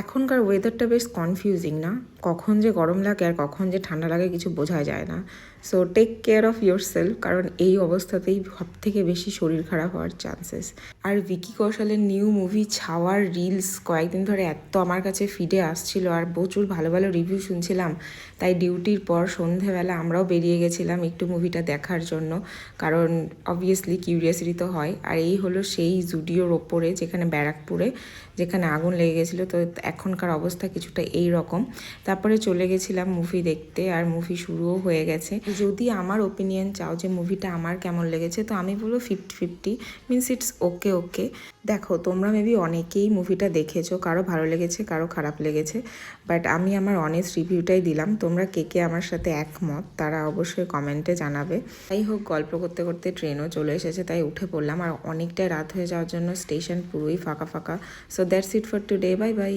এখনকার ওয়েদারটা বেশ কনফিউজিং না? কখন যে গরম লাগে আর কখন যে ঠান্ডা লাগে কিছু বোঝা যায় না। So take care of yourself কারণ এই অবস্থাতেই সব থেকে বেশি শরীর খারাপ হওয়ার চান্সেস আর ভিকি কৌশলের নিউ মুভি ছাওয়ার রিলস কয়েকদিন ধরে এত আমার কাছে ফিডে আসছিল আর প্রচুর ভালো ভালো রিভিউ শুনছিলাম। তাই ডিউটির পর সন্ধেবেলা আমরাও বেরিয়ে গেছিলাম একটু মুভিটা দেখার জন্য। কারণ অবভিয়াসলি কিউরিয়াসিটি তো হয়। আর এই হলো সেই জুডিওর ওপরে, যেখানে ব্যারাকপুরে, যেখানে আগুন লেগে গেছিল, তো এখনকার অবস্থা কিছুটা এই রকম। তারপরে চলে গেছিলাম মুভি দেখতে আর মুভি শুরুও হয়ে গেছে। যদি আমার ওপিনিয়ন চাও যে মুভিটা আমার কেমন লেগেছে, তো আমি বলব fifty fifty means it's okay okay দেখো, তোমরা মেবি অনেকেই মুভিটা দেখেছ, কারও ভালো লেগেছে, কারও খারাপ লেগেছে বাট আমি আমার অনেস্ট রিভিউটাই দিলাম। তোমরা কে কে আমার সাথে একমত, তারা অবশ্যই কমেন্টে জানাবে। যাই হোক, গল্প করতে করতে ট্রেনও চলে এসেছে, তাই উঠে পড়লাম। আর অনেকটাই রাত হয়ে যাওয়ার জন্য স্টেশন পুরোই ফাঁকা ফাঁকা। So that's it for today bye bye